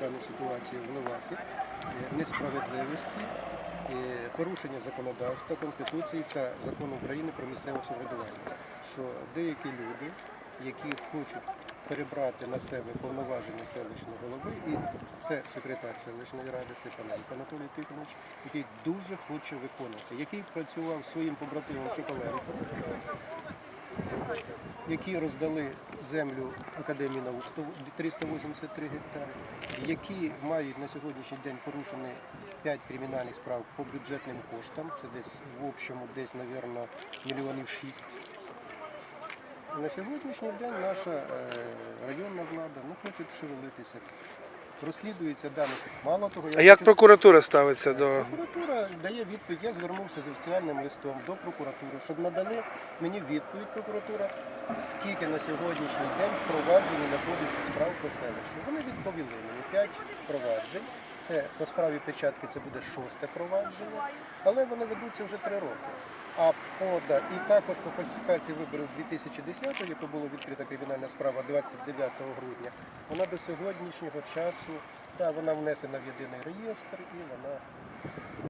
дану ситуацію вливати е, несправедливості, е, порушення законодавства, Конституції та закону України про місцеве самоврядування. Що деякі люди, які хочуть перебрати на себе повноваження селищного голови, і це секретар селищної ради Сипаненко Анатолій Тихонович, який дуже хоче виконувати, який працював своїм побратимом Шоколенком, які роздали землю Академії наук 383 гектари, які мають на сьогоднішній день порушені 5 кримінальних справ по бюджетним коштам. Це десь в общому десь, мабуть, мільйонів 6. На сьогоднішній день наша е, районна влада не хоче шевелитися. Розслідується дане. Мало того, я А як хочу прокуратура ставиться до Прокуратура дає відповідь. Я звернувся з офіціальним листом до прокуратури, щоб надали мені відповідь прокуратура, скільки на сьогоднішній день впроваджені знаходиться справ по селищу. Вони відповіли мені 5 проваджень. Це по справі печатки це буде шосте провадження, але вони ведуться вже три роки. А по да, і також по фальсифікації виборів 2010-го, яку була відкрита кримінальна справа 29 грудня, вона до сьогоднішнього часу, да, вона внесена в єдиний реєстр і вона